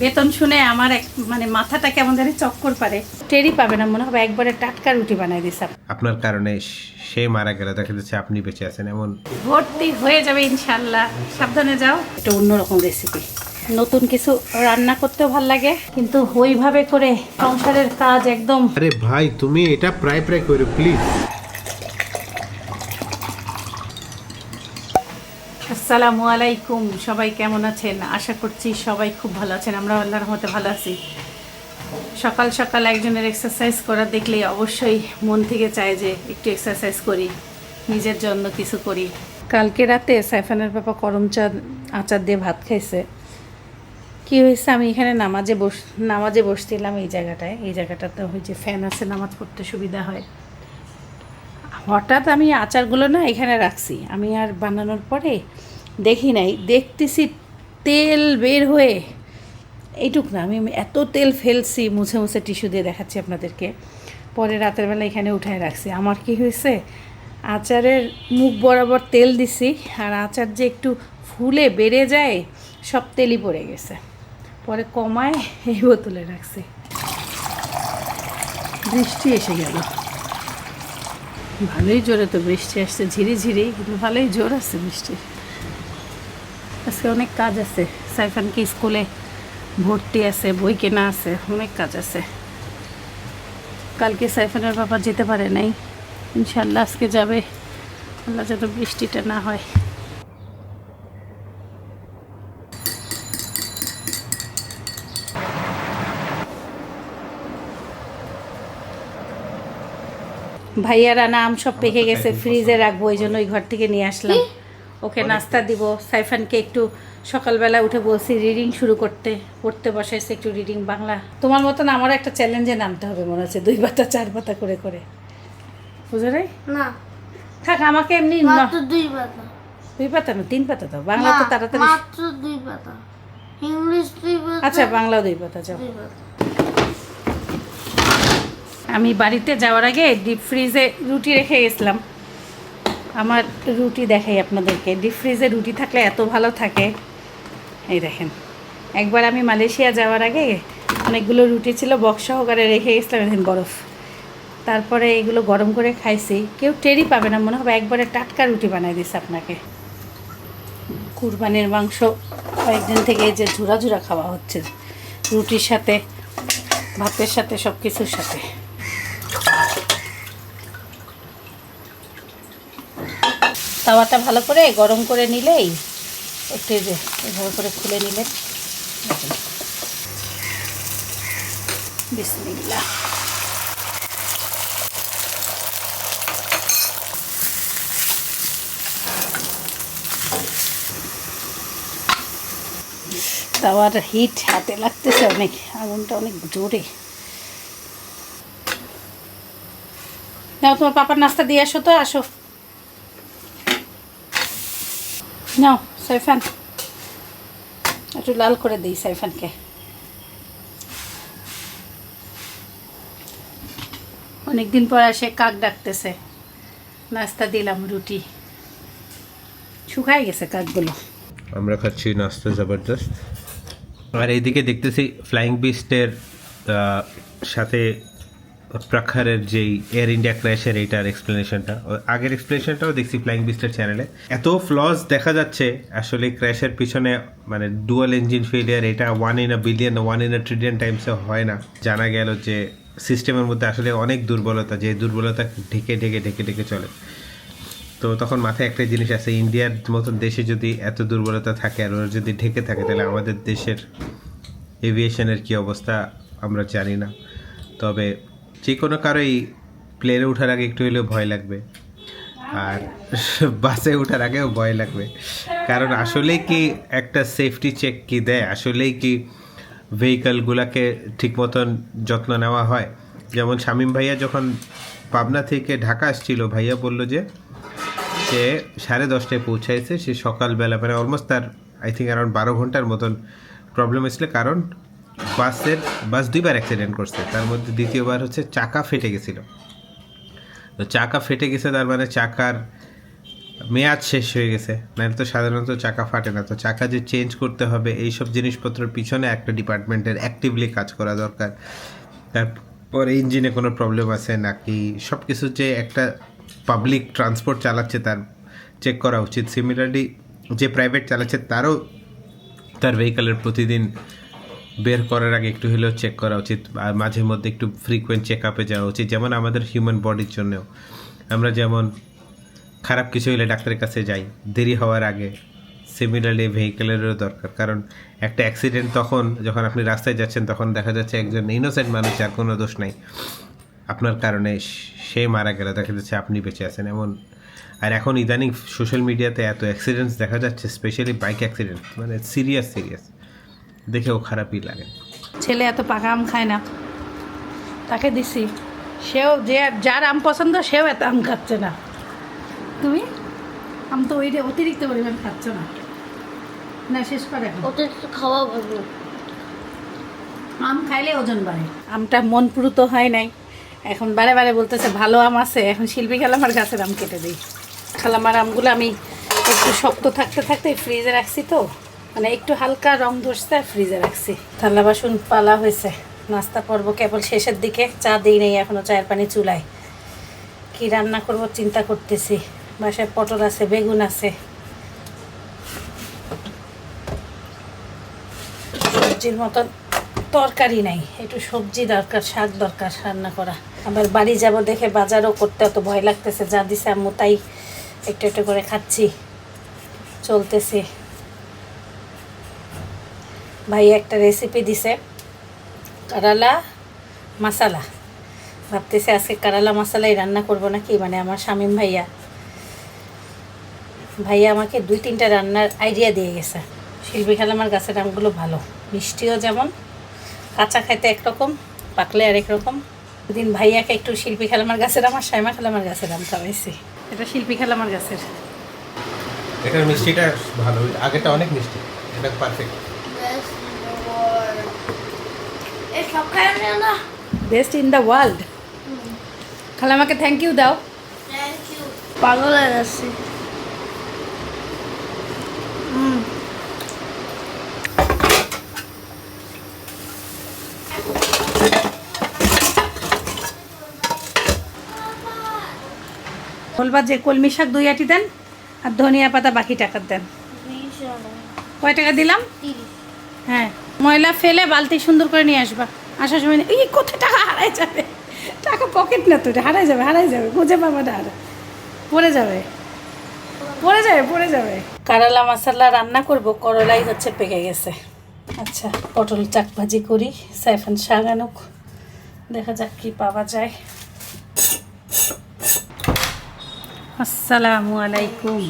বেতন শুনে আমার এক মানে মাথাটা কেমন জানি চক্কর পারে। টেরি পাবে না মনে হবে একবারে টাটকা রুটি বানাই দিছে আপনার কারণে সে মারা গেল দেখা যাচ্ছে আপনি বেঁচে আছেন এমন। ভর্তি হয়ে যাবে ইনশাল্লাহ সাবধানে যাও। এটা অন্যরকম রেসিপি নতুন কিছু রান্না করতেও ভালো লাগে কিন্তু ওইভাবে করে সংসারের কাজ একদম আরে ভাই তুমি এটা প্রায় প্রায় করো প্লিজ আসসালামু আলাইকুম। সবাই কেমন আছেন? আশা করছি সবাই খুব ভালো আছেন। আমরা আল্লাহর রহমতে ভালো আছি। সকাল সকাল একজনের এক্সারসাইজ করা দেখলেই অবশ্যই মন থেকে চায় যে একটু এক্সারসাইজ করি, নিজের জন্য কিছু করি। কালকে রাতে সাইফানের বাবা করম চা, আচার দিয়ে ভাত খাইছে। কি হয়েছে? আমি এখানে নামাজে বস, নামাজে বসছিলাম এই জায়গাটায়। এই জায়গাটাতে ওই যে ফ্যান আছে, নামাজ পড়তে সুবিধা হয়। হঠাৎ আমি আচারগুলো না এখানে রাখছি। আমি আর বানানোর পরে দেখি নাই, দেখতেছি তেল বের হয়ে। এইটুক না, আমি এত তেল ফেলছি, মুছে মুছে টিস্যু দিয়ে দেখাচ্ছি আপনাদেরকে। পরে রাতের বেলা এখানে উঠায় রাখছি। আমার কি হয়েছে? আচারের মুখ বরাবর তেল দিছি, আর আচার যে একটু ফুলে বেড়ে যায়, সব তেলই পড়ে গেছে। পরে কমায় এই বোতলে রাখছি। বৃষ্টি এসে গেল। ভালোই জোরে তো বৃষ্টি আসছে ঝিরি ঝিরি কিন্তু ভালোই জোর আছে বৃষ্টি আজকে অনেক কাজ আছে। সাইফানকে স্কুলে ভর্তি আছে বই কেনা আছে অনেক কাজ আছে। কালকে সাইফানের বাবা যেতে পারে নাই। ইনশাল্লাহ আজকে যাবে। আল্লাহ যেন বৃষ্টিটা না হয়। ভাইয়ারা নাম সব পেকে গেছে ফ্রিজে রাখব ওই জন্য ওই ঘর থেকে নিয়ে আসলাম। ওকে নাস্তা দিব। সাইফানকে একটু সকালবেলা উঠে বলছি রিডিং শুরু করতে পড়তে বসাইছে একটু রিডিং বাংলা। তোমার মতন আমারও একটা চ্যালেঞ্জে নামতে হবে মনে হচ্ছে দুই পাতা চার পাতা করে করে। বুঝো রে না। থাক আমাকে এমনি মাত্র দুই পাতা। দুই পাতা না তিন পাতা দাও। বাংলা তো তাড়াতাড়ি মাত্র দুই পাতা। ইংলিশ দুই পাতা। আচ্ছা বাংলা দুই পাতা যাও। আমি বাড়িতে যাওয়ার আগে ডিপ ফ্রিজে রুটি রেখে গেছিলাম। আমার রুটি দেখাই আপনাদেরকে। ডিপ ফ্রিজে রুটি থাকলে এত ভালো থাকে। এই দেখেন, একবার আমি মালয়েশিয়া যাওয়ার আগে অনেকগুলো রুটি ছিল, বক্স সহকারে রেখে গেছিলাম এখন বরফ। তারপরে এগুলো গরম করে খাইছি। কেউ টেরি পাবে না, মনে হবে একবারে টাটকা রুটি বানাই দিছে আপনাকে। কুরবানির মাংস কয়েকদিন থেকে যে ঝুরা ঝুরা খাওয়া হচ্ছে, রুটির সাথে, ভাতের সাথে সব কিছুর সাথে। তাওয়াটা ভালো করে গরম করে নিলেই একটু এভাবে করে খুলে নিলে দেখুন। বিসমিল্লাহ। তাওয়ার হিট হাতে লাগতেছে অনেক, আগুনটা অনেক জোরে। নাও, তোমার পাপার নাস্তা দিয়ে আসো তো, আসো। নাও, সাইফান। একটু লাল করে দিই সাইফানকে। অনেকদিন পর আসে কাক ডাকতেছে। নাস্তা দিলাম, রুটি। শুকাই গেছে কাকগুলো। আমরা খাচ্ছি নাস্তা জবরদস্ত। আর এইদিকে দেখতেছি ফ্লাইং বিস্টের সাথে প্রাখারের যেই এয়ার ইন্ডিয়া ক্র্যাশের এইটার এক্সপ্লেনেশনটা আগের এক্সপ্লেনেশনটাও দেখছি ফ্লাইং বিস্টার চ্যানেলে এত ফ্লস দেখা যাচ্ছে, আসলে ক্র্যাশের পিছনে মানে ডুয়াল ইঞ্জিন ফেলিয়ার এটা one in a billion one in a trillion টাইমসে হয় না। জানা গেল যে সিস্টেমের মধ্যে আসলে অনেক দুর্বলতা, যে দুর্বলতা ঢেকে ঢেকে ঢেকে ঢেকে চলে। তো তখন মাথায় একটা জিনিস আছে ইন্ডিয়ার মতন দেশে যদি এত দুর্বলতা থাকে আর ওরা যদি ঢেকে থাকে, তাহলে আমাদের দেশের এভিয়েশনের কি অবস্থা আমরা জানি না। তবে যে কোনো কারোই প্লেনে ওঠার আগে একটু হলেও ভয় লাগবে। আর বাসে ওঠার আগেও ভয় লাগবে। কারণ আসলেই কি একটা সেফটি চেক কি দেয়? আসলেই কি ভেহিকলগুলোকে ঠিক মতন যত্ন নেওয়া হয়? যেমন শামীম ভাইয়া যখন পাবনা থেকে ঢাকা আসছিল, ভাইয়া বলল যে, সে সাড়ে দশটায় পৌঁছাইছে। সে সকালবেলা মানে অলমোস্ট তার আই থিঙ্ক অ্যারাউন্ড বারো ঘণ্টার মতন প্রবলেম হয়েছিল। কারণ বাসের, বাস দুইবার অ্যাক্সিডেন্ট করছে। তার মধ্যে দ্বিতীয়বার হচ্ছে চাকা ফেটে গেছিল। তো চাকা ফেটে গেছে, তার মানে চাকার মেয়াদ শেষ হয়ে গেছে। নাহলে তো সাধারণত চাকা ফাটে না। তো চাকা যে চেঞ্জ করতে হবে, এইসব জিনিসপত্রের পিছনে একটা ডিপার্টমেন্টের অ্যাক্টিভলি কাজ করা দরকার। তারপর ইঞ্জিনে কোনো প্রবলেম আছে নাকি? সব কিছু যে একটা পাবলিক ট্রান্সপোর্ট চালাচ্ছে তার চেক করা উচিত। সিমিলারলি যে প্রাইভেট চালাচ্ছে, তারও তার ভেহিকালের প্রতিদিন বের করার আগে একটু হলেও চেক করা উচিত আর মাঝে মধ্যে একটু ফ্রিকোয়েন্ট চেক আপে যাওয়া উচিত, যেমন আমাদের হিউম্যান বডির জন্যও। আমরা যেমন খারাপ কিছু হলে ডাক্তারের কাছে যাই, দেরি হওয়ার আগে সিমিলারলি ভেহিকেলেরও দরকার। কারণ একটা অ্যাক্সিডেন্ট তখন, যখন আপনি রাস্তায় যাচ্ছেন, তখন দেখা যাচ্ছে একজন ইনোসেন্ট মানুষ, যার কোনো দোষ নাই। আপনার কারণে সে মারা গেল, দেখা যাচ্ছে আপনি বেঁচে আছেন। এমন, আর এখন ইদানিং সোশ্যাল মিডিয়াতে এত অ্যাক্সিডেন্টস দেখা যাচ্ছে স্পেশালি বাইক অ্যাক্সিডেন্ট মানে সিরিয়াস সিরিয়াস দেখেও খারাপই লাগে। ছেলে এত পাকা আম খায় না। তাকে দিছি। সেও যে যার আম পছন্দ সেও এত আম খাচ্ছে না। তুমি? আম তো ওই অতিরিক্ত পরিমাণ খাচ্ছ না। না শেষ করে ওটা খাওয়া ভালো। আম খাইলে ওজন বাড়ে। আমটা মন পুরুত হয় নাই। এখন বারে বারে বলতেছে ভালো আম আছে। এখন শিল্পী খালামার গাছের আম কেটে দিই। খালামার আমগুলো আমি একটু শক্ত থাকতে থাকতে ফ্রিজে রাখছি তো। মানে একটু হালকা রং ধরছে ফ্রিজে রাখছি। থালা বাসন পালা হয়েছে। নাস্তা করব কেবল শেষের দিকে, চা দিই নেই এখনও চায়ের পানি চুলায়। কি রান্না করব চিন্তা করতেছি। বাসায় পটল আছে, বেগুন আছে। সবজির মতন তরকারি নাই, একটু সবজি দরকার, শাক দরকার রান্না করা। আবার বাড়ি যাব দেখে বাজারও করতে অত ভয় লাগতেছে, যা দিছে আম্মু তাই একটু একটু করে খাচ্ছি। চলতেছে। ভাই একটা রেসিপি দিছে, কারালা মশালা ভাবতেছে আজকে কারালা মশালাই রান্না করব নাকি মানে আমার শামীম ভাইয়া। ভাইয়া আমাকে দুই তিনটা রান্নার আইডিয়া দিয়ে গেছে। শিল্পী খালামার গাছের আমগুলো ভালো, মিষ্টিও যেমন, কাঁচা খাইতে একরকম, পাকলে আরেক রকম। দিন ভাইয়াকে একটু শিল্পী খালামার গাছের আমার সাইমা খালামার গাছের আম খাওয়াইছি। এটা শিল্পী খালামার গাছের। এটার মিষ্টিটা ভালো আগেটা অনেক মিষ্টি, এটা পারফেক্ট এই সব খায় না বেস্ট ইন দ্য ওয়ার্ল্ড খালামাকে থ্যাংক ইউ দাও। পাগল হয়ে যাচ্ছে। হুম। বলবা যে কলমি শাক দুই আটি দেন আর ধনিয়া পাতা বাকি টাকা দেন। কয় টাকা দিলাম? হ্যাঁ। ময়লা ফেলে বালতি সুন্দর করে নিয়ে আসবা। আসার সময় এই কোথায়? টাকা হারাই যাবে। টাকা পকেট না তো হারাই যাবে হারাই যাবে খুঁজে না আর। পড়ে যাবে পড়ে যাবে পড়ে যাবে। কারালা মশলা রান্না করব করলাই হচ্ছে পেকে গেছে। আচ্ছা। পটল চাক ভাজি করি সাইফান শাক আনুক দেখা যাক কি পাওয়া যায়। আসসালামু আলাইকুম।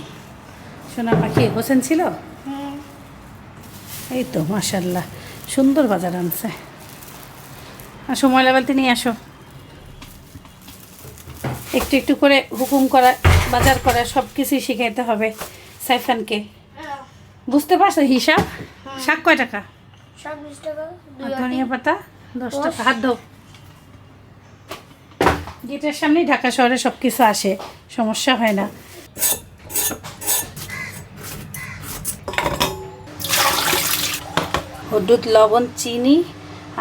সোনা পাখি হোসেন ছিল? এই তো মাশাল্লাহ সুন্দর বাজার আনছে। আসো ময়লা বালতি নিয়ে আসো। একটু একটু করে হুকুম করা বাজার করা সব কিছুই শিখাইতে হবে সাইফানকে। বুঝতে পারছ হিসাব? শাক কয় টাকা? আর। ধনিয়া পাতা? দশ। টাকা। হাত ধো গেটের সামনেই ঢাকা শহরে সব কিছু আসে সমস্যা হয় না। হলুদ লবণ চিনি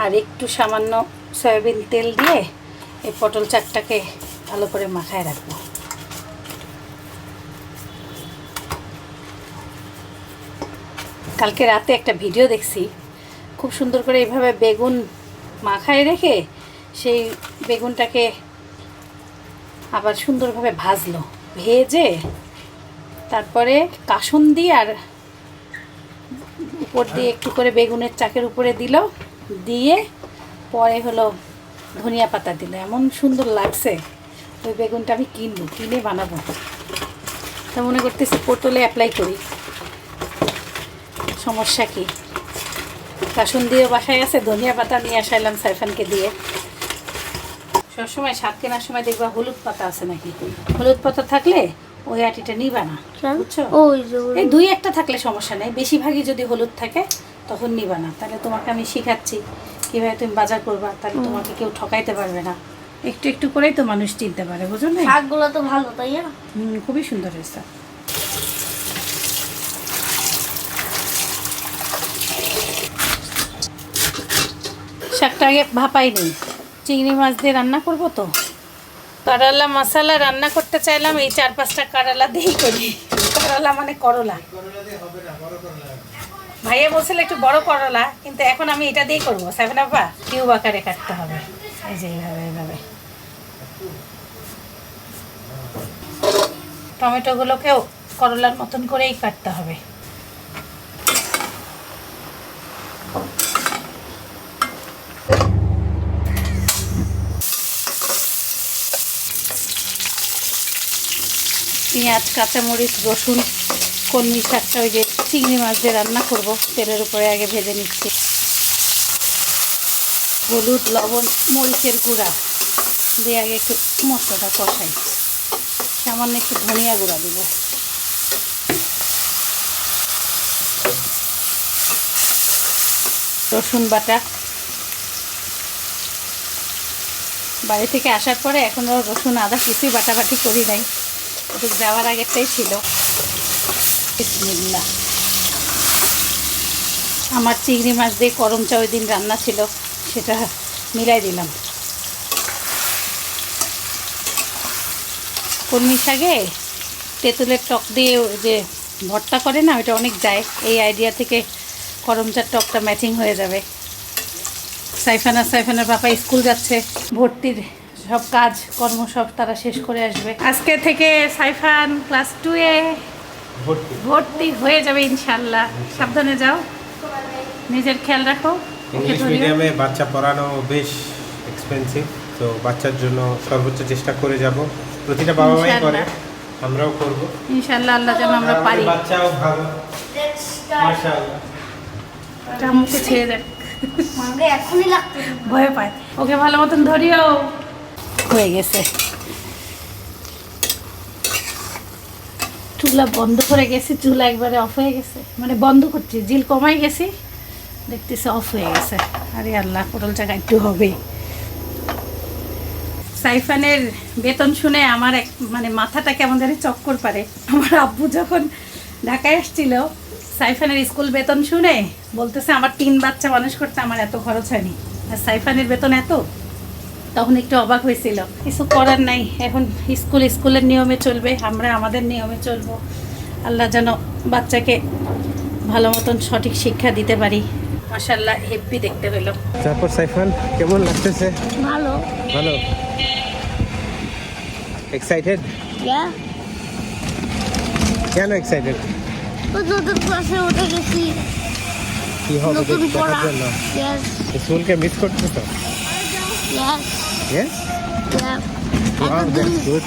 আর একটু সামান্য সয়াবিন তেল দিয়ে এই পটল চাকটাকে ভালো করে মাখায় রাখব। কালকে রাতে একটা ভিডিও দেখছি, খুব সুন্দর করে এইভাবে বেগুন মাখায় রেখে সেই বেগুনটাকে আবার সুন্দরভাবে ভাজলো, ভেজে তারপরে কাসুন দিয়ে আর উপর দিয়ে একটু করে বেগুনের চাকের উপরে দিল দিয়ে পরে হলো ধনিয়া পাতা দিল। এমন সুন্দর লাগছে ওই বেগুনটা আমি কিনবো কিনে বানাবো। তা মনে করতেছি পটলে অ্যাপ্লাই করি। সমস্যা কি? কাসুন দিয়ে বাসায় আছে ধনিয়া পাতা নিয়ে আসাইলাম সাইফানকে দিয়ে। সবসময় শাক কেনার সময় দেখবা হলুদ পাতা আছে নাকি? হলুদ পাতা থাকলে ওই আটিটা নিবা না বুঝছ? এই দুই একটা থাকলে সমস্যা নেই বেশিরভাগই যদি হলুদ থাকে তখন নিবা না। তাহলে তোমাকে আমি শেখাচ্ছি কীভাবে তুমি বাজার করবা। তাহলে তোমাকে কেউ ঠকাইতে পারবে না। একটু একটু করেই তো মানুষ চিনতে পারে বুঝো না শাকগুলো তো ভালো তাই না? হুম খুবই সুন্দর হয়েছে। শাকটা আগে ভাপাই নেই চিংড়ি মাছ দিয়ে রান্না করব তো? কারালা মশালা রান্না করতে চাইলাম এই চার পাঁচটা কারালা দিয়েই করি। কারালা মানে করলা। ভাইয়া বলছিল একটু বড় করলা, কিন্তু এখন আমি এটা দিয়েই করব। সেভেন আপা কিউব আকারে কাটতে হবে। এই যে এইভাবে এইভাবে। টমেটোগুলোকেও করলার মতন করেই কাটতে হবে। পেঁয়াজ, কাঁচামরিচ, রসুন কলমি শাকটা ওই যে চিংড়ি মাছ দিয়ে রান্না করব। তেলের উপরে আগে ভেজে নিচ্ছি। হলুদ, লবণ, মরিচের গুঁড়া দিয়ে আগে একটু মশলাটা কষাই। সামান্য একটু ধনিয়া গুঁড়া দিব। রসুন বাটা। বাড়ি থেকে আসার পরে এখনও রসুন আদা কিছুই বাটাবাটি করি নাই। যাওয়ার আগেরটাই ছিল। বিসমিল্লাহ। আমার চিংড়ি মাছ দিয়ে করম চা ওই দিন রান্না ছিল, সেটা মিলাই দিলাম। কলমি শাকে তেঁতুলের টক দিয়ে যে ভর্তা করে না, ওইটা অনেক যায়। এই আইডিয়া থেকে করমচার টকটা ম্যাচিং হয়ে যাবে। সাইফানা, সাইফানের পাপা স্কুল যাচ্ছে। ভর্তির সব কাজ, কর্ম সব তারা শেষ করে আসবে। আজকে থেকে সাইফান ক্লাস টুয়ে ভর্তি। হয়ে যাবে ইনশাল্লাহ। সাবধানে যাও। নিজের খেয়াল রাখো। ইংলিশ মিডিয়ামে বাচ্চা পড়ানো বেশ এক্সপেন্সিভ তো বাচ্চার জন্য সর্বোচ্চ চেষ্টা করে যাব। প্রতিটা বাবা মাই করে আমরাও করব। ইনশাল্লাহ আল্লাহ যেন আমরা পারি। বাচ্চাও ভালো। মাশাআল্লাহ। এটা মুখে ছেড়ে দেখ। এখনই লাগতো ভয় পায়। ওকে ভালো মতন ধরিও। হয়ে গেছে। চুলা বন্ধ করে গেছি, চুলা একবারে অফ হয়ে গেছে। মানে বন্ধ করছি, জিল কমাই গেছি, দেখতেছি অফ হয়ে গেছে। আরে আল্লাহ, পটল চাকা একটু হবে। সাইফানের বেতন শুনে আমার এক মানে মাথাটা কেমন জানি চক্কর পারে। আমার আব্বু যখন ঢাকায় আসছিল, সাইফানের স্কুল বেতন শুনে বলতেছে, আমার তিন বাচ্চা মানুষ করতে আমার এত খরচ হয়নি। আর সাইফানের বেতন এত? তখন একটু অবাক হয়েছিল। কিছু করার নাই এখন স্কুল স্কুলের নিয়মে চলবে আমরা আমাদের নিয়মে চলবো। আল্লাহ যেন বাচ্চাকে ভালো মতন সঠিক শিক্ষা দিতে পারি। মাসাল্লাহ হেব্বি দেখতে হইল তারপর সাইফান কেমন লাগতেছে? ভালো। ভালো? এক্সাইটেড ইয়া কেন এক্সাইটেড তো নতুন ক্লাসে উঠে গেছি। কি হবে দেখার জন্য? স্কুলকে মিস করতেছ? Yes yes yeah wow that's good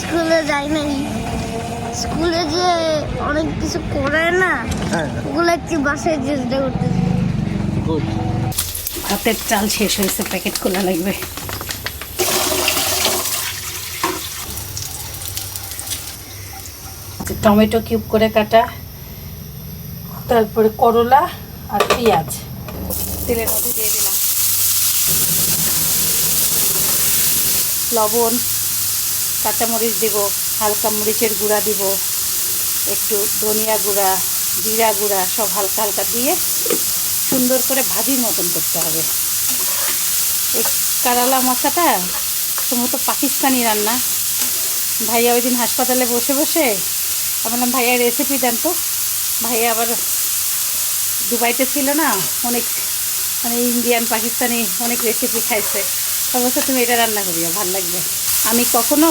স্কুলে যাই নাই। স্কুলে যে অনেক কিছু করে না হ্যাঁ। ওগুলো একটু বাসায় চেষ্টা করতেছি। গুড ভাতের চাল শেষ হয়েছে প্যাকেট খোলা লাগবে। আচ্ছা, টমেটো কিউব করে কাটা তারপরে করলা আর পেঁয়াজ। তেলের মধ্যে দিয়ে দিলাম লবণ, কাঁচামরিচ দিব, হালকা মরিচের গুঁড়া দিব, একটু ধনিয়া গুঁড়া, জিরা গুঁড়া সব হালকা হালকা দিয়ে সুন্দর করে ভাজির মতন করতে হবে। এই কারালা মশাটা সম্ভবত পাকিস্তানি রান্না। ভাইয়া ওই দিন হাসপাতালে বসে বসে আমি বললাম, ভাইয়া রেসিপি দেন তো। ভাইয়া আবার দুবাইতে ছিল না, অনেক মানে ইন্ডিয়ান, পাকিস্তানি অনেক রেসিপি খাইছে। অবশ্য তুমি এটা রান্না করিও, ভালো লাগবে। আমি কখনো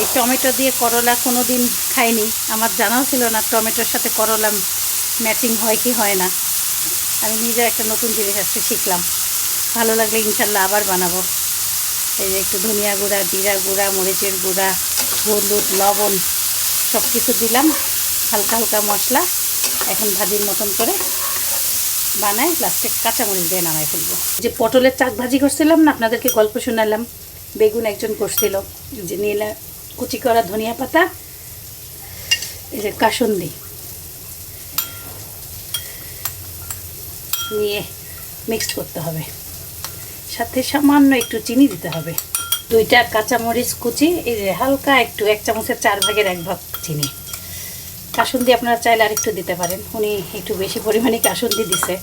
এই টমেটো দিয়ে করলা কোনো দিন খাইনি। আমার জানাও ছিল না টমেটোর সাথে করলা ম্যাচিং হয় কি হয় না। আমি নিজে একটা নতুন জিনিস আজকে শিখলাম। ভালো লাগলে ইনশাল্লাহ আবার বানাবো। এই যে একটু ধনিয়া গুঁড়া, জিরা গুঁড়া, মরিচের গুঁড়া, হলুদ, লবণ সব কিছু দিলাম। হালকা হালকা মশলা এখন ভাজির মতন করে বানাই লাস্টে কাঁচামরিচ দিয়ে নামাই ফেলব। যে পটলের চাক ভাজি করছিলাম না, আপনাদেরকে গল্প শোনালাম। বেগুন একজন করছিল যে নিয়ে কুচি করা ধনিয়া পাতা, এই যে কাসন্দি। নিয়ে মিক্সড করতে হবে। সাথে সামান্য একটু চিনি দিতে হবে। দুইটা কাঁচামরিচ কুচি, এই যে হালকা একটু, এক চামচের চার ভাগের এক ভাগ চিনি। কাসুন্দি আপনারা চাইলে আরেকটু দিতে পারেন। উনি একটু বেশি পরিমাণে কাসুন্দি দিছে।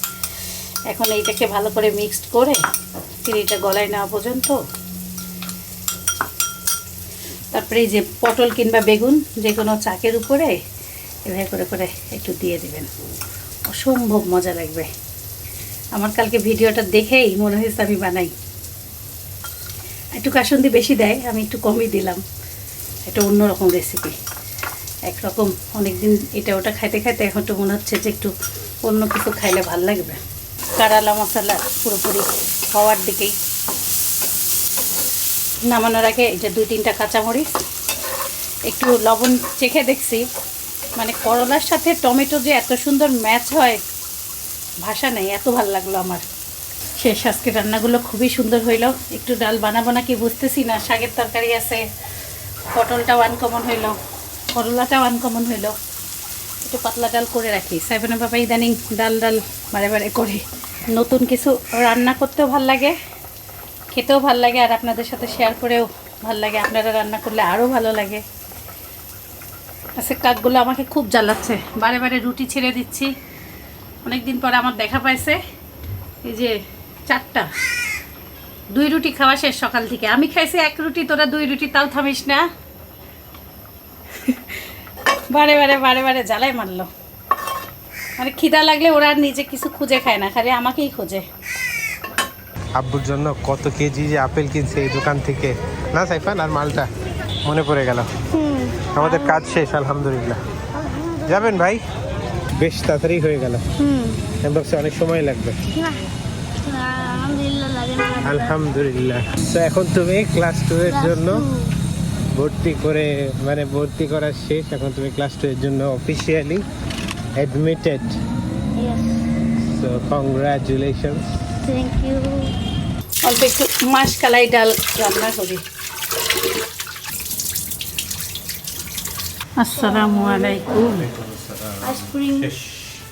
এখন এইটাকে ভালো করে মিক্সড করে চিনিটা গলায় নেওয়া পর্যন্ত। তারপরে এই যে পটল কিংবা বেগুন যে কোনো চাকের উপরে এভাবে করে করে একটু দিয়ে দিবেন। অসম্ভব মজা লাগবে। আমার কালকে ভিডিওটা দেখেই মনে হয়েছে আমি বানাই। একটু কাসুন্দি বেশি দেয়, আমি একটু কমই দিলাম। এটা অন্যরকম রেসিপি একরকম। অনেকদিন এটা ওটা খাইতে খাইতে এখন তো মনে হচ্ছে যে একটু অন্য কিছু খাইলে ভালো লাগবে। কারালা মশলা পুরোপুরি খাওয়ার দিকেই। নামানোর আগে এই যে দুই তিনটা কাঁচামরিচ, একটু লবণ চেখে দেখছি। মানে করলার সাথে টমেটো যে এত সুন্দর ম্যাচ হয়, ভাষা নেই, এত ভালো লাগল আমার। শেষ আজকে রান্নাগুলো খুবই সুন্দর হইল। একটু ডাল বানাবো নাকি বুঝতেছি না, শাকের তরকারি আছে, পটলটাও আনকমন হইল। করলাটাও আনকমন হইল। একটু পাতলা ডাল করে রাখি। সাইফানের বাবা ইদানিং ডাল ডাল বারে বারে করে। নতুন কিছু রান্না করতেও ভালো লাগে, খেতেও ভালো লাগে, আর আপনাদের সাথে শেয়ার করেও ভালো লাগে। আপনারা রান্না করলে আরও ভালো লাগে। আচ্ছা কাকগুলো আমাকে খুব জ্বালাচ্ছে। বারে বারে রুটি ছেড়ে দিচ্ছি। অনেক দিন পর আমার দেখা পাইছে, এই যে চারটা। দুই রুটি খাওয়া শেষ সকাল থেকে। আমি খাইছি এক রুটি, তোরা দুই রুটি, তাও থামিস না। বারে বারে বারে বারে জ্বালাই মারলো। মানে খিদা লাগলে ওরা আর নিজে কিছু খুঁজে খায় না খালি আমাকেই খোঁজে। আব্বুর জন্য কত কেজি যে আপেল কিনছে এই দোকান থেকে। না সাইফান আর মালটা? মনে পড়ে গেল। আমাদের কাজ শেষ আলহামদুলিল্লাহ। যাবেন ভাই? বেশ তাড়াতাড়ি হয়ে গেল। আমি ভাবছি অনেক সময় লাগবে। আলহামদুলিল্লাহ লাগে না। আলহামদুলিল্লাহ। তো এখন তুমি ক্লাস টু এর জন্য ভর্তি করে মানে ভর্তি করা শেষ। এখন তুমি ক্লাস টু এর জন্য officially admitted so congratulation thank you অল্প একটু মাছ কালাই ডাল রান্না করি। আসসালামু আলাইকুম।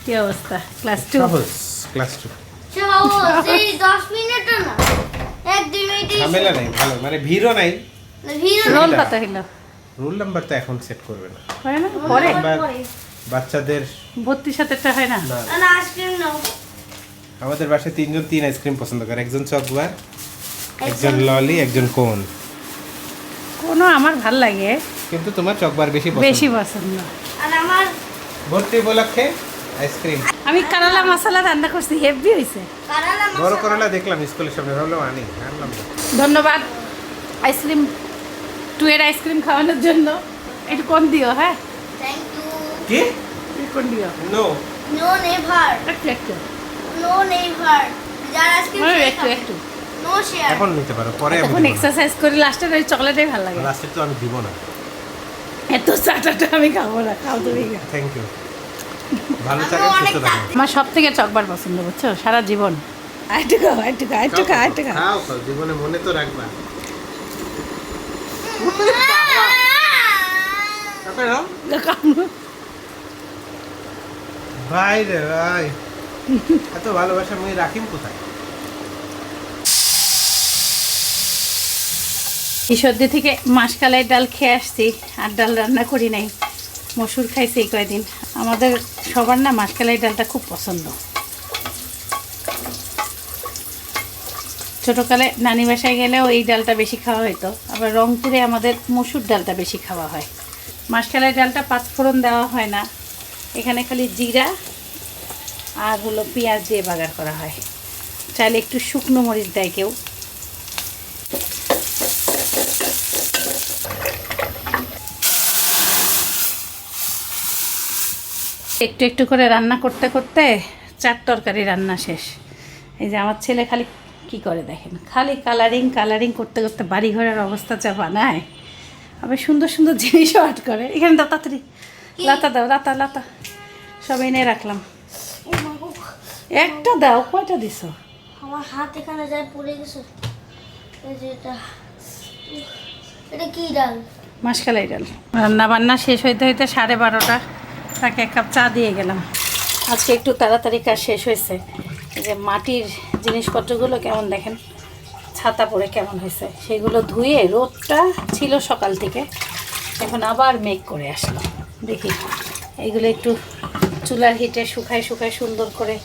কি অবস্থা? ক্লাস টু ক্লাস টু দশ মিনিটও না। এক দুই মিনিটে ঝামেলা নাই ভালো। মানে ভিড়ও নাই। রোল কত হইল রুল নাম্বার তো এখন সেট করবে না। হয় না? পরে? বাচ্চাদের ভর্তির সাথেটা হয় না। না। আইসক্রিম নাও। আমাদের বাসায় তিনজন তিন আইসক্রিম পছন্দ করে। একজন চকবার একজন ললি একজন কোন? কোনো আমার ভালো লাগে। কিন্তু তোমার চকবার বেশি পছন্দ। বেশি পছন্দ। আর আমার ভর্তি উপলক্ষে আইসক্রিম। আমি কারালা মশলা রান্না করছি হেভি হয়েছে কারালা বড় করলা দেখলাম স্কুলের সামনে ভাবলাম আনি আনলাম ধন্যবাদ। আইসক্রিম টু এর আইসক্রিম খাওয়ানোর জন্য একটু কোন দিও হ্যাঁ? থ্যাংক ইউ কি? কোন দিও। নো নো নেভার একটু একটু। নো নেভার যার আইসক্রিম ওই একটু একটু। নো শেয়ার এখন নিতে পারো পরে তখন এক্সারসাইজ করে লাস্টের ওই চকলেটাই ভালো লাগে। লাস্টে তো আমি দিব না। এত চাটাটা আমি খাব না খাও তুমি। থ্যাংক ইউ ভালো থাকেন সুস্থ থাকেন। আমার সব থেকে চকবার পছন্দ বুঝছ? সারা জীবন। আরেকটু খাও আরেকটু খাও আরেকটু খাও আরেকটু খাও জীবনে মনে তো রাখবা। ভাই এত ভালোবাসা আমি রাখিম কোথায়? থেকে মাসকালাই ডাল খেয়ে আসছি, আর ডাল রান্না করি নাই। মসুর খাইছি এই কয়দিন। আমাদের সবার না মাসকালাই ডালটা খুব পছন্দ। ছোটোকালে নানি বাসায় গেলেও এই ডালটা বেশি খাওয়া হতো আবার রংপুরে আমাদের মসুর ডালটা বেশি খাওয়া হয়। মাসকালাই ডালটা পাঁচফোড়ন দেওয়া হয় না। এখানে খালি জিরা আর হলো পেঁয়াজ দিয়ে বাগার করা হয়। চাইলে একটু শুকনো মরিচ দেয় কেউ। একটু একটু করে রান্না করতে করতে চার তরকারি রান্না শেষ। এই যে আমার ছেলে খালি কি করে দেখেন? খালি কালারিং কালারিং করতে করতে বাড়ি ঘরের অবস্থা যা বানায়। আবার সুন্দর সুন্দর জিনিসও আর্ট করে। এখানে দাও তাড়াতাড়ি। লাতা দাও লাতা লাতা। সব এনে রাখলাম। একটা দাও কয়টা দিছো? আমার হাত এখানে যায় পড়ে গেছে। এটা। কি ডাল? মাসকালাই ডাল। রান্না বান্না শেষ হইতে হইতে সাড়ে বারোটা। তাকে এক কাপ চা দিয়ে গেলাম। আজকে একটু তাড়াতাড়ি কাজ শেষ হয়েছে। যে মাটির জিনিসপত্রগুলো কেমন দেখেন? ছাতা পরে কেমন হয়েছে? সেগুলো ধুয়ে রোদটা ছিল সকাল থেকে। এখন আবার মেঘ করে আসলো। দেখি এইগুলো একটু চুলার হিটে শুকায় শুকায় সুন্দর করে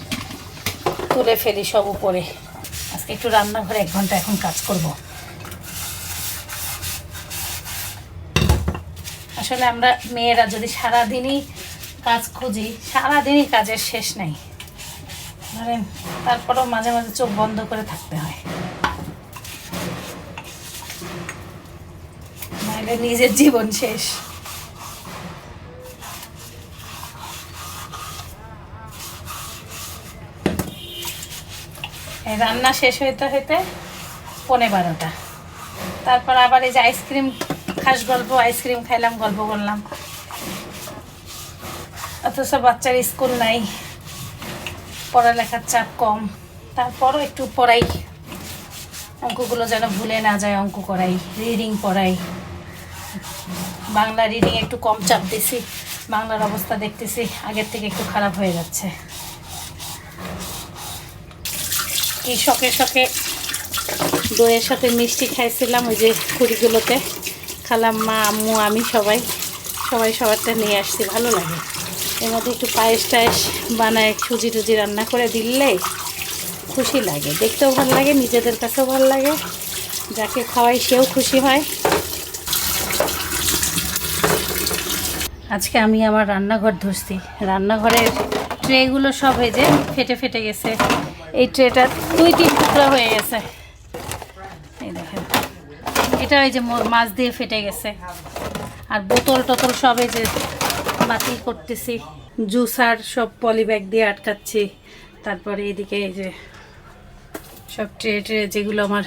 তুলে ফেলি সব উপরে। আজকে একটু রান্নাঘরে এক ঘণ্টা এখন কাজ করব। আসলে আমরা মেয়েরা যদি সারাদিনই কাজ খুঁজি, সারাদিনই কাজের শেষ নেই। ধরেন তারপরেও মাঝে মাঝে চোখ বন্ধ করে থাকতে হয়। নাহলে নিজের জীবন শেষ। রান্না শেষ হইতে হইতে পনে বারোটা। তারপর আবার এই যে আইসক্রিম খাস গল্প, আইসক্রিম খাইলাম, গল্প করলাম। অথচ বাচ্চার স্কুল নাই। পড়ালেখার চাপ কম। তারপরও একটু পড়াই। অঙ্কগুলো যেন ভুলে না যায়, অঙ্ক করাই রিডিং পড়াই। বাংলা রিডিং একটু কম চাপ দিছি, বাংলার অবস্থা দেখতেছি, আগের থেকে একটু খারাপ হয়ে যাচ্ছে। কি শখে শখে দইয়ের সাথে মিষ্টি খাইছিলাম ওই যে কুড়িগুলোতে খালাম মা আম্মু, আমি সবাই সবাই সবারটা নিয়ে আসছি, ভালো লাগে। এর মধ্যে একটু পায়েস টায়েস বানায় সুজি টুজি রান্না করে দিলে খুশি লাগে। দেখতেও ভালো লাগে, নিজেদের কাছেও ভালো লাগে। যাকে খাওয়াই সেও খুশি হয়। আজকে আমি আমার রান্নাঘর ধরছি। রান্নাঘরের ট্রেগুলো সব এই যে ফেটে ফেটে গেছে। এই ট্রেটা দুই তিন টুকরা হয়ে গেছে। এই দেখেন। এটা ওই যে মাছ দিয়ে ফেটে গেছে। আর বোতল টোতল সব এই যে বাতিল করতেছি। জুসার সব পলি ব্যাগ দিয়ে আটকাচ্ছি। তারপরে এদিকে এই যে সব ট্রে ট্রে যেগুলো আমার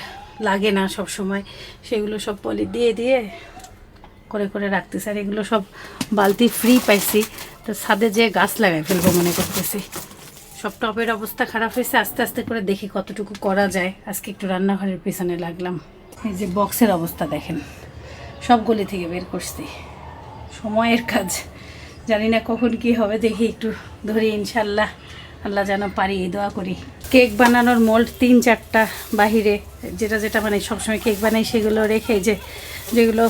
লাগে না সব সময় সেগুলো সব পলি দিয়ে দিয়ে করে করে রাখতেছি। আর এগুলো সব বালতি ফ্রি পাইছি। তো ছাদে যে গাছ লাগাই ফেলব মনে করতেছি। সব টপের অবস্থা খারাপ হয়েছে। আস্তে আস্তে করে দেখি কতটুকু করা যায়। আজকে একটু রান্নাঘরের পিছনে লাগলাম। এই যে বক্সের অবস্থা দেখেন। সব গলি থেকে বের করছি। সময়ের কাজ। জানি না কখন কি হবে, দেখি একটু ধরি ইনশাল্লাহ আল্লাহ যেন পারি দোয়া করি। কেক বানানোর মোল্ড তিন চারটা বাহিরে, যেটা যেটা মানে সবসময় কেক বানাই সেগুলো রেখে, যে যেগুলো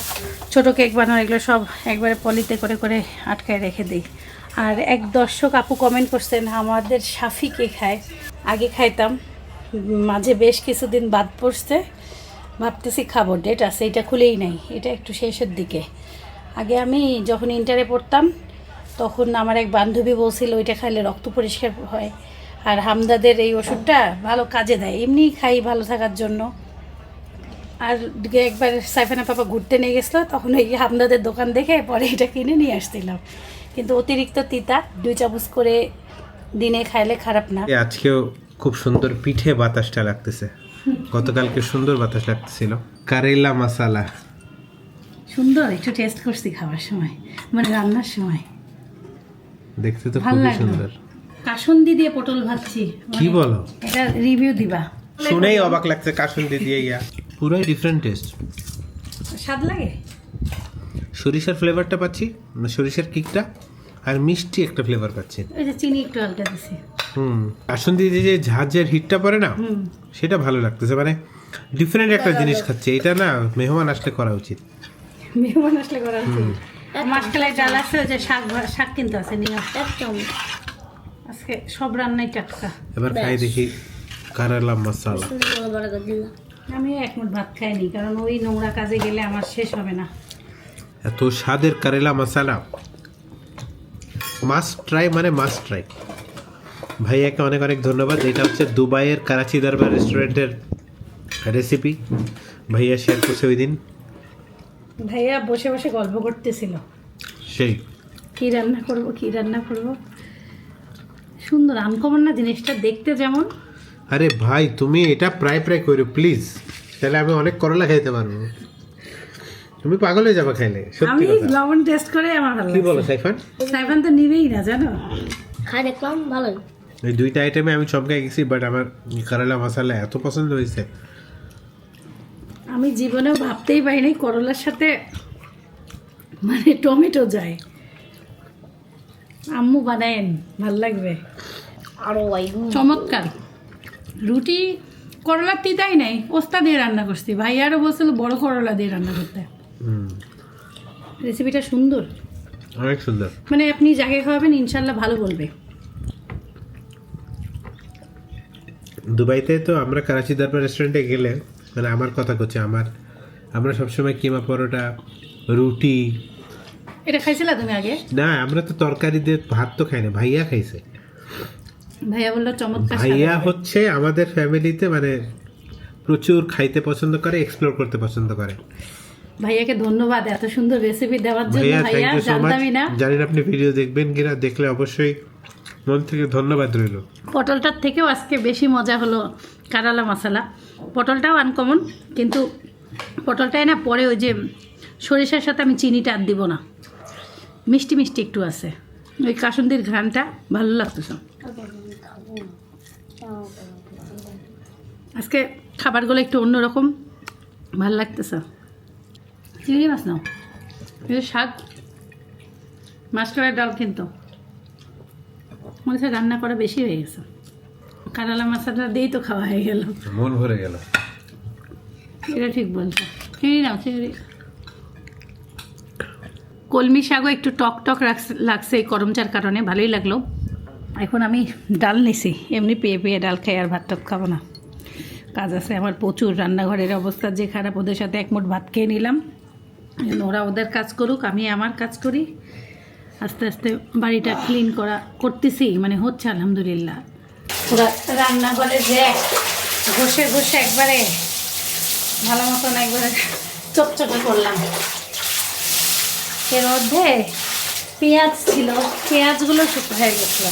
ছোট কেক বানানো, এগুলো সব একবারে পলিতে করে করে আটকায় রেখে দিই। আর এক দর্শক আপু কমেন্ট করছেন, আমাদের সাফি কে খায়? আগে খাইতাম, মাঝে বেশ কিছুদিন বাদ পড়ছে, ভাবতেছি খাব ডেট আছে, এটা খুলেই নাই, এটা একটু শেষের দিকে। আগে আমি যখন ইন্টারে পড়তাম তখন আমার এক বান্ধবী বলছিল ওইটা খাইলে রক্ত পরিষ্কার হয়। আর হামদাদের এই ওষুধটা ভালো কাজে দেয় এমনি খাই ভালো থাকার জন্য। আর একবার সাইফানা পাপা ঘুরতে নিয়ে গেছিল তখন ওই হামদাদের দোকান দেখে পরে এটা কিনে নিয়ে আসছিলাম। কিন্তু অতিরিক্ত তিতা দুই চামচ করে দিনে খাইলে খারাপ না। আজকেও খুব সুন্দর পিঠে বাতাসটা লাগতেছে। গতকালকে সুন্দর বাতাস লাগতেছিল। কারেলা মশালা। সুন্দর একটু টেস্ট করছি খাওয়ার সময় মানে রান্নার সময়। দেখতে তো খুবই সুন্দর। কাসন্দি দিয়ে পটল ভাজছি। কি মানে বলো? এটা রিভিউ দিবা। শুনেই অবাক লাগছে কাসুন্দি দিয়ে ইয়া। পুরোই ডিফারেন্ট টেস্ট স্বাদ লাগে? সরিষার ফ্লেভারটা পাচ্ছি মানে সরিষার কিকটা আর মিষ্টি একটা ফ্লেভার পাচ্ছি। ওই যে চিনি একটু হালকা দিছি। হুম কাসুন্দি দিয়ে যে ঝাঁঝের হিটটা পড়ে না সেটা ভালো লাগতেছে মানে ডিফারেন্ট একটা জিনিস খাচ্ছে। এটা না মেহমান আসলে করা উচিত। মেহমান আসলে করা উচিত। মাসকালাই ডাল আছে যে শাক শাক কিন্তু আছে নিয়ে আসো। এক চামচ আজকে সব রান্নাই টাটকা। এবার খাই দেখি কারেলা মশালা আমি এক মুঠ ভাত খাইনি কারণ ওই নোংরা কাজে গেলে আমার শেষ হবে না। এত স্বাদের কারেলা মশালা মাস্ট ট্রাই মানে মাস্ট ট্রাই ভাইয়াকে অনেক অনেক ধন্যবাদ। এটা হচ্ছে দুবাইয়ের কারাচি দরবার রেস্টুরেন্টের রেসিপি ভাইয়া শেয়ার করছে ওই দিন। ভাইয়া বসে বসে গল্প করতেছিল। সেই। কি রান্না করব কি রান্না করব? সুন্দর আনকমন না জিনিসটা দেখতে যেমন। আরে ভাই তুমি এটা প্রায় প্রায় করো প্লিজ। তাহলে আমি অনেক করলা খাইতে পারব। তুমি পাগল হয়ে যাবে খাইলে আমি লবণ টেস্ট করে আমার ভালো কি বলো সাইফান? সাইফান তো নিবেই না জানো? খাই দেখলাম ভালোই। এই দুইটা আইটেমে আমি চমকে গেছি বাট আমার কারেলা মশালা এত পছন্দ হয়েছে। আমি জীবনেও ভাবতেই পারিনি করলার সাথে মানে টমেটো যায়। আম্মু বানায়েন ভালো লাগবে। আরও চমৎকার। রুটি করলার তিতাই নাই ওস্তা দিয়ে রান্না করছি। ভাইয়ারও বলছিল বড় করলা দিয়ে রান্না করতে। রেসিপিটা সুন্দর। অনেক সুন্দর। মানে আপনি যাকে খাওয়াবেন ইনশাল্লাহ ভালো বলবে। দুবাইতে তো আমরা করাচি দরবার রেস্টুরেন্টে গেলে মানে আমার কথা করছে আমার আমরা সবসময় কিমা পরোটা রুটি। এটা খাইছিলা তুমি আগে? না আমরা তো তরকারি দিয়ে ভাত তো খাই না ভাইয়া খাইছে। ভাইয়া বলল চমৎকার ভাইয়া হচ্ছে আমাদের ফ্যামিলিতে মানে প্রচুর খাইতে পছন্দ করে এক্সপ্লোর করতে পছন্দ করে। ভাইয়াকে ধন্যবাদ এত সুন্দর রেসিপি দেওয়ার জন্য। ভাইয়া জানতামই না। জানি না আপনি ভিডিও দেখবেন কিনা দেখলে অবশ্যই মন থেকে ধন্যবাদ রইল। পটলটার থেকেও আজকে বেশি মজা হলো। কারালা মশলা। পটলটাও আনকমন কিন্তু পটলটাই না পরে ওই যে সরিষার সাথে আমি চিনিটা আর দিব না। মিষ্টি মিষ্টি একটু আছে। ওই কাসুন্দির ঘ্রানটা ভালো লাগতেছে। আজকে খাবারগুলো একটু অন্যরকম, ভালো লাগতেছে। চিংড়ি মাছ নাও। শাক মাস্টারের ডাল কিন্তু। মনে হচ্ছে রান্না করা বেশি হয়ে গেছে। কারালা মশলাটা দিয়েই তো খাওয়া হয়ে গেল। মন ভরে গেল। এটা ঠিক বলছো। চিংড়ি নাও চিংড়ি। কলমি শাকও একটু টক টক লাগছে এই করমচার কারণে ভালোই লাগল। এখন আমি ডাল নিছি এমনি পেয়ে পেয়ে ডাল খাই আর ভাত টাত খাব না। কাজ আছে আমার প্রচুর রান্নাঘরের অবস্থা যে খারাপ ওদের সাথে এক মুঠ ভাত খেয়ে নিলাম। ওরা ওদের কাজ করুক আমি আমার কাজ করি। আস্তে আস্তে বাড়িটা ক্লিন করা করতেছি মানে হচ্ছে আলহামদুলিল্লাহ। রান্নাঘরে যে ঘষে ঘষে একবারে ভালো মতন একবারে চকচকে করলাম। এর মধ্যে পেঁয়াজ ছিল, পেঁয়াজগুলো শুকনো হয়ে গেছিল।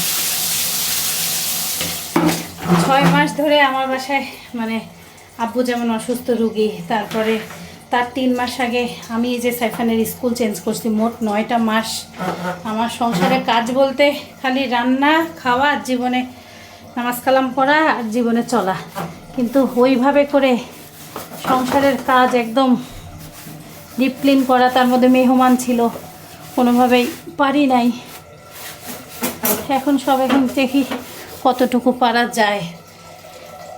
ছয় মাস ধরে আমার বাসায় মানে আব্বু যেমন অসুস্থ রুগী, তারপরে তার তিন মাস আগে আমি এই যে সাইফানের স্কুল চেঞ্জ করছি, মোট নয়টা মাস। আমার সংসারে কাজ বলতে খালি রান্না, খাওয়া, জীবনে নামাজ কালাম পড়া আর জীবনে চলা। কিন্তু ওইভাবে করে সংসারের কাজ একদম ডিপ ক্লিন করা তার মধ্যে মেহমান ছিল, কোনোভাবেই পারি নাই। এখন সব এখন দেখি কতটুকু পারা যায়।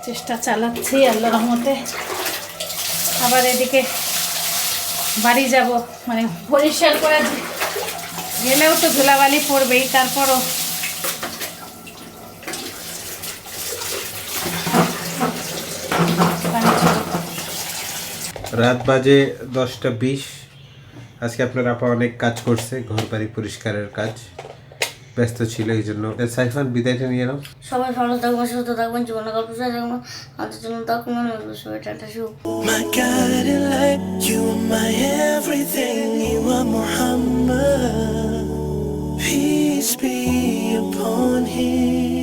চেষ্টা চালাচ্ছি আল্লাহ রহমতে। আবার এদিকে বাড়ি যাব মানে পরিষ্কার করে গেলেও তো ধুলাবালি পড়বেই, তারপরও রাত বাজে দশটা বিশ। আজকে আপনার আপা অনেক কাজ করছে ঘর বাড়ি পরিষ্কারের কাজ। ব্যস্ত ছিল এই জন্য। সাইফান বিদায়টা নিয়ে নাও। সবাই ভালো থাকবেন সুস্থ থাকবেন জীবনে গল্প শুনে থাকবেন। আমাদের জন্য থাকবেন সবাই টাটা শুভ। My guiding light, you are my everything, you are Muhammad. Peace be upon him.